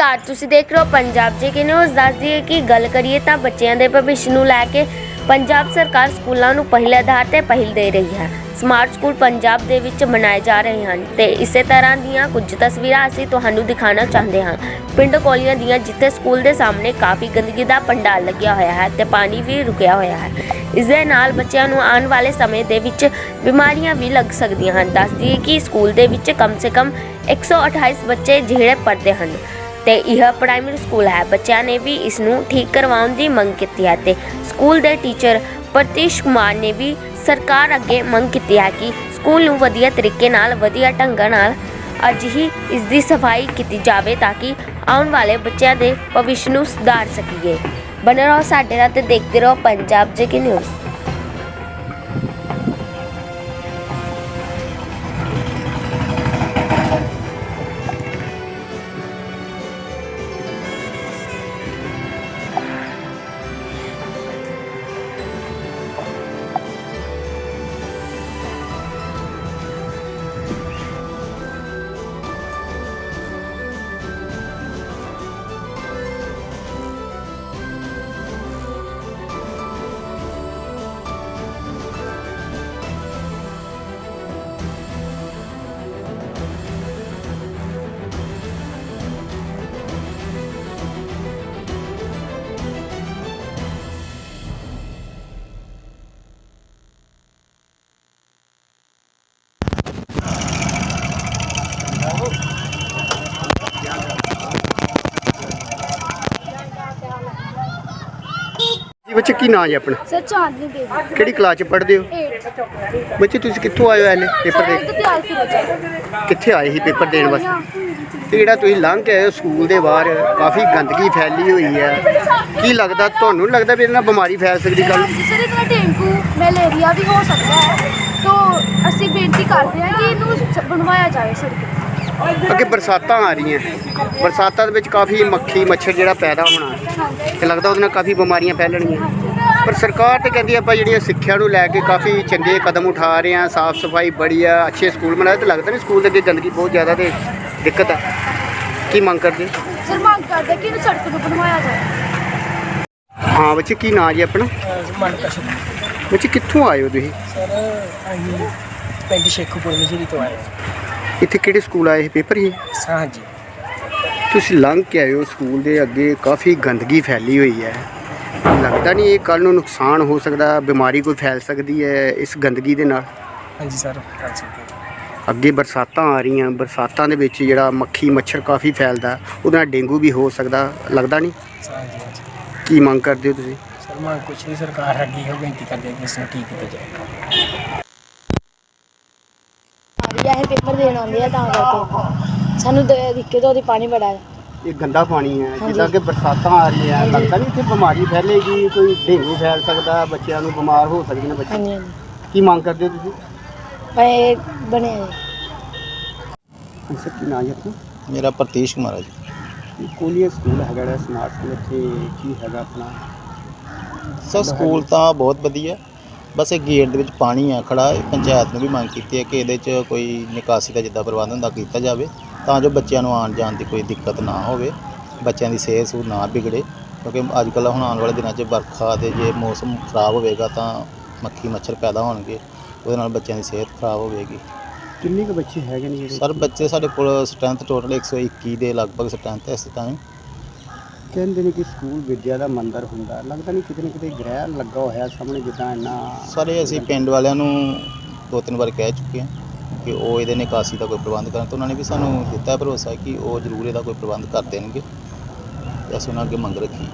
ਨਮਸਕਾਰ ਤੁਸੀਂ ਦੇਖ ਰਹੇ ਹੋ ਪੰਜਾਬ ਜੇਕੇ ਨਿਊਜ਼ ਦੱਸਦੀ ਦਈਏ ਕਿ ਗੱਲ ਕਰੀਏ ਤਾਂ ਬੱਚਿਆਂ ਦੇ ਭਵਿੱਖ ਨੂੰ ਲੈ ਕੇ ਪੰਜਾਬ ਸਰਕਾਰ ਸਕੂਲਾਂ ਨੂੰ ਪਹਿਲੇ ਆਧਾਰ ਤੇ ਪਹਿਲ ਦੇ ਰਹੀ ਹੈ। ਸਮਾਰਟ ਸਕੂਲ ਪੰਜਾਬ ਦੇ ਵਿੱਚ ਮਨਾਏ ਜਾ ਰਹੇ ਹਨ ਤੇ ਇਸੇ ਤਰ੍ਹਾਂ ਦੀਆਂ ਕੁਝ ਤਸਵੀਰਾਂ ਅਸੀਂ ਤੁਹਾਨੂੰ ਦਿਖਾਉਣਾ ਚਾਹੁੰਦੇ ਹਾਂ। ਪਿੰਡ ਕੋਲੀਆਂ ਦੀਆਂ ਜਿੱਥੇ ਸਕੂਲ ਦੇ ਸਾਹਮਣੇ ਕਾਫੀ ਗੰਦਗੀ ਦਾ ਪੰਡਾਲ ਲੱਗਿਆ ਹੋਇਆ ਹੈ ਤੇ ਪਾਣੀ ਵੀ ਰੁਕਿਆ ਹੋਇਆ ਹੈ। ਇਸ ਦੇ ਨਾਲ ਬੱਚਿਆਂ ਨੂੰ ਆਉਣ ਵਾਲੇ ਸਮੇਂ ਦੇ ਵਿੱਚ ਬਿਮਾਰੀਆਂ ਵੀ ਲੱਗ ਸਕਦੀਆਂ ਹਨ। ਦੱਸਦੀ ਦਈਏ ਕਿ ਸਕੂਲ ਦੇ ਵਿੱਚ ਕਮ ਸੇ ਕਮ 128 ਬੱਚੇ ਜਿਹੜੇ ਪੜ੍ਹਦੇ ਹਨ। ਤੇ ਇਹ ਪ੍ਰਾਇਮਰੀ ਸਕੂਲ ਹੈ। ਬੱਚਿਆਂ ਨੇ ਵੀ ਇਸ ਨੂੰ ਠੀਕ ਕਰਵਾਉਣ ਦੀ ਮੰਗ ਕੀਤੀ ਹੈ ਤੇ ਸਕੂਲ ਦੇ ਟੀਚਰ ਪ੍ਰਤੀਸ਼ ਕੁਮਾਰ ਨੇ ਵੀ ਸਰਕਾਰ ਅੱਗੇ ਮੰਗ ਕੀਤੀ ਹੈ ਕਿ ਸਕੂਲ ਨੂੰ ਵਧੀਆ ਤਰੀਕੇ ਨਾਲ, ਵਧੀਆ ਢੰਗ ਨਾਲ ਅੱਜ ਹੀ ਇਸ ਦੀ ਸਫ਼ਾਈ ਕੀਤੀ ਜਾਵੇ ਤਾਂ ਕਿ ਆਉਣ ਵਾਲੇ ਬੱਚਿਆਂ ਦੇ ਭਵਿੱਖ ਨੂੰ ਸੁਧਾਰ ਸਕੀਏ। ਬਣੇ ਰਹੋ ਸਾਡੇ ਨਾਲ ਤੇ ਦੇਖਦੇ ਰਹੋ ਪੰਜਾਬ ਜੇਕੇ ਨਿਊਜ਼। ਜੀ ਬੱਚੇ ਕੀ ਨਾਂ ਜੀ ਆਪਣਾ? ਸਰ ਚਾਂਦਨੀ ਦੇਵੀ। ਕਿਹੜੀ ਕਲਾਸ ਚ ਪੜ੍ਹਦੇ ਹੋ? 8 ਬੱਚੇ ਤੁਸੀਂ ਕਿੱਥੋਂ ਆਏ ਹੋ ਐਲੇ ਪੇਪਰ ਸਰ ਦੇ ਤਿਆਰ ਬੱਚਾ। ਕਿੱਥੇ ਆਏ ਸੀ ਪੇਪਰ ਦੇਣ ਵਾਸਤੇ? ਤੇ ਜਿਹੜਾ ਤੁਸੀਂ ਲੰਘ ਕੇ ਆਏ ਹੋ ਸਕੂਲ ਦੇ ਬਾਹਰ ਕਾਫੀ ਗੰਦਗੀ ਫੈਲੀ ਹੋਈ ਹੈ। ਕੀ ਲੱਗਦਾ ਤੁਹਾਨੂੰ ਨੀ ਲੱਗਦਾ ਵੀ ਇਹਦੇ ਨਾਲ ਬਿਮਾਰੀ ਫੈਲ ਸਕਦੀ ਕੱਲ ਸਰ ਇਹਦਾ ਡੇਂਗੂ ਮਲੇਰੀਆ ਵੀ ਹੋ ਸਕਦਾ ਹੈ। ਤਾਂ ਅਸੀਂ ਬੇਨਤੀ ਕਰਦੇ ਹਾਂ ਕਿ ਇਹਨੂੰ ਸ- ਬਣਵਾਇਆ ਜਾਵੇ ਸੜਕ ਅੱਗੇ ਬਰਸਾਤਾਂ ਆ ਰਹੀਆਂ। ਬਰਸਾਤਾਂ ਦੇ ਵਿੱਚ ਕਾਫੀ ਮੱਖੀ ਮੱਛਰ ਜਿਹੜਾ ਪੈਦਾ ਹੋਣਾ ਤੇ ਲੱਗਦਾ ਉਹਦੇ ਨਾਲ ਕਾਫੀ ਬਿਮਾਰੀਆਂ ਫੈਲਣਗੀਆਂ ਪਰ ਸਰਕਾਰ ਤੇ ਕਹਿੰਦੀ ਆਪਾਂ ਜਿਹੜੀਆਂ ਸਿੱਖਿਆ ਨੂੰ ਲੈ ਕੇ ਕਾਫੀ ਚੰਗੇ ਕਦਮ ਉਠਾ ਰਹੇ ਆ ਸਾਫ਼ ਸਫ਼ਾਈ ਬੜੀ ਆ ਅੱਛੇ ਸਕੂਲ ਬਣਾਏ ਤੇ ਲੱਗਦਾ ਨਹੀਂ ਸਕੂਲ ਦੇ ਅੱਗੇ ਗੰਦਗੀ ਬਹੁਤ ਜ਼ਿਆਦਾ ਤੇ ਦਿੱਕਤ ਆ। ਕੀ ਮੰਗ ਕਰਦੇ? ਸਰ ਮੰਗ ਕਰਦੇ ਕਿ ਇਹਨੂੰ ਸੜਕ ਨੂੰ ਬਣਵਾਇਆ ਜਾਵੇ। ਹਾਂ ਬੱਚੇ ਕੀ ਨਾਂ ਜੀ ਆਪਣਾ? ਬੱਚੇ ਕਿੱਥੋਂ ਆਏ ਹੋ ਤੁਸੀਂ? ਸਰ ਅਸੀਂ ਪਿੰਡ ਸ਼ੇਖੂਪੁਰ ਮਜੀਰੀ ਤੋਂ ਆਏ ਇੱਥੇ ਕਿਹੜੇ ਸਕੂਲ ਆਏ ਸੀ ਪੇਪਰ ਹੀ ਹਾਂ ਜੀ ਤੁਸੀਂ ਲੰਘ ਕੇ ਆਏ ਹੋ ਸਕੂਲ ਦੇ ਅੱਗੇ ਕਾਫੀ ਗੰਦਗੀ ਫੈਲੀ ਹੋਈ ਹੈ। ਲੱਗਦਾ ਨਹੀਂ ਇਹ ਕੱਲ ਨੂੰ ਨੁਕਸਾਨ ਹੋ ਸਕਦਾ ਬਿਮਾਰੀ ਕੋਈ ਫੈਲ ਸਕਦੀ ਹੈ ਇਸ ਗੰਦਗੀ ਦੇ ਨਾਲ? ਹਾਂਜੀ ਸਰ ਕਰ ਸਕਦੇ ਅੱਗੇ ਬਰਸਾਤਾਂ ਆ ਰਹੀਆਂ ਬਰਸਾਤਾਂ ਦੇ ਵਿੱਚ ਜਿਹੜਾ ਮੱਖੀ ਮੱਛਰ ਕਾਫੀ ਫੈਲਦਾ ਉਹਦੇ ਨਾਲ ਡੇਂਗੂ ਵੀ ਹੋ ਸਕਦਾ ਲੱਗਦਾ ਨਹੀਂ? ਹਾਂਜੀ ਹਾਂਜੀ। ਕੀ ਮੰਗ ਕਰਦੇ ਹੋ ਤੁਸੀਂ? ਸਰ ਮੈਂ ਕੁਛ ਨਹੀਂ ਸਰਕਾਰ ਅੱਗੇ ਇਹੋ ਬੇਨਤੀ ਕਰਦੇ ਕਿ ਇਸ ਨੂੰ ਠੀਕ ਕੀਤਾ ਜਾਏ ਇਹ ਪੇਪਰ ਦੇਣ ਆਉਂਦੇ ਆ ਤਾਂ ਕਰਕੇ। ਸਾਨੂੰ ਦਿੱਕਤ ਉਹਦੀ ਪਾਣੀ ਬੜਾ ਹੈ। ਇਹ ਗੰਦਾ ਪਾਣੀ ਹੈ। ਜਿੱਦਾਂ ਕਿ ਬਰਸਾਤਾਂ ਆ ਰਹੀਆਂ। ਲੱਗਦਾ ਨਹੀਂ ਇੱਥੇ ਬਿਮਾਰੀ ਫੈਲੇਗੀ ਕੋਈ ਡੇਂਗੂ ਫੈਲ ਸਕਦਾ ਬੱਚਿਆਂ ਨੂੰ ਬਿਮਾਰ ਹੋ ਸਕਦੇ ਨੇ ਬੱਚੇ। ਹਾਂਜੀ ਹਾਂਜੀ। ਕੀ ਮੰਗ ਕਰਦੇ ਹੋ ਤੁਸੀਂ? ਪਰ ਇਹ ਬਣਿਆ ਹੈ ਅੱਛਾ ਕੀ ਨਾਂ ਹੈ ਆਪਣਾ? ਮੇਰਾ ਪ੍ਰਤੀਸ਼ ਕੁਮਾਰ ਹੈ ਜੀ। ਕੋਲੀਆ ਸਕੂਲ ਹੈਗਾ ਜਿਹੜਾ ਸਮਾਰਟ ਸਕੂਲ ਇੱਥੇ ਕੀ ਹੈਗਾ ਆਪਣਾ? ਸਰ ਸਕੂਲ ਤਾਂ ਬਹੁਤ ਵਧੀਆ। ਬਸ ਇਹ ਗੇਟ ਦੇ ਵਿੱਚ ਪਾਣੀ ਆ ਖੜਾ ਇਹ ਪੰਚਾਇਤ ਨੂੰ ਵੀ ਮੰਗ ਕੀਤੀ ਹੈ ਕਿ ਇਹਦੇ 'ਚ ਕੋਈ ਨਿਕਾਸੀ ਦਾ ਜਿੱਦਾਂ ਪ੍ਰਬੰਧ ਹੁੰਦਾ ਕੀਤਾ ਜਾਵੇ ਤਾਂ ਜੋ ਬੱਚਿਆਂ ਨੂੰ ਆਉਣ ਜਾਣ ਦੀ ਕੋਈ ਦਿੱਕਤ ਨਾ ਹੋਵੇ ਬੱਚਿਆਂ ਦੀ ਸਿਹਤ ਸੂ ਨਾ ਵਿਗੜੇ ਕਿਉਂਕਿ ਅੱਜ ਕੱਲ੍ਹ ਹੁਣ ਆਉਣ ਵਾਲੇ ਦਿਨਾਂ 'ਚ ਵਰਖਾ ਦੇ ਜੇ ਮੌਸਮ ਖਰਾਬ ਹੋਵੇਗਾ ਤਾਂ ਮੱਖੀ ਮੱਛਰ ਪੈਦਾ ਹੋਣਗੇ ਉਹਦੇ ਨਾਲ ਬੱਚਿਆਂ ਦੀ ਸਿਹਤ ਖਰਾਬ ਹੋਵੇਗੀ। ਕਿੰਨੇ ਕੁ ਬੱਚੇ ਹੈਗੇ ਨੇ ਜਿਹੜੇ ਸਰ ਬੱਚੇ ਸਾਡੇ ਕੋਲ ਸਟਰੈਂਥ ਟੋਟਲ 121 ਦੇ ਲਗਭਗ ਸਟਰੈਂਥ ਹੈ ਇਸ ਟਾਈਮ ਕਹਿੰਦੇ ਨੇ ਕਿ ਸਕੂਲ ਵਿੱਦਿਆ ਦਾ ਮੰਦਰ ਹੁੰਦਾ। ਲੱਗਦਾ ਨਹੀਂ ਕਿਤੇ ਨਾ ਕਿਤੇ ਗ੍ਰਹਿ ਲੱਗਾ ਹੋਇਆ ਸਾਹਮਣੇ ਜਿੱਦਾਂ ਇੰਨਾ ਸਾਰੇ ਅਸੀਂ ਪਿੰਡ ਵਾਲਿਆਂ ਨੂੰ ਦੋ ਤਿੰਨ ਵਾਰ ਕਹਿ ਚੁੱਕੇ ਹਾਂ ਕਿ ਉਹ ਇਹਦੇ ਨਿਕਾਸੀ ਦਾ ਕੋਈ ਪ੍ਰਬੰਧ ਕਰਨ ਤਾਂ ਉਹਨਾਂ ਨੇ ਵੀ ਸਾਨੂੰ ਦਿੱਤਾ ਭਰੋਸਾ ਕਿ ਉਹ ਜ਼ਰੂਰ ਇਹਦਾ ਕੋਈ ਪ੍ਰਬੰਧ ਕਰ ਦੇਣਗੇ ਤੇ ਅਸੀਂ ਉਹਨਾਂ ਅੱਗੇ ਮੰਗ ਰੱਖੀ।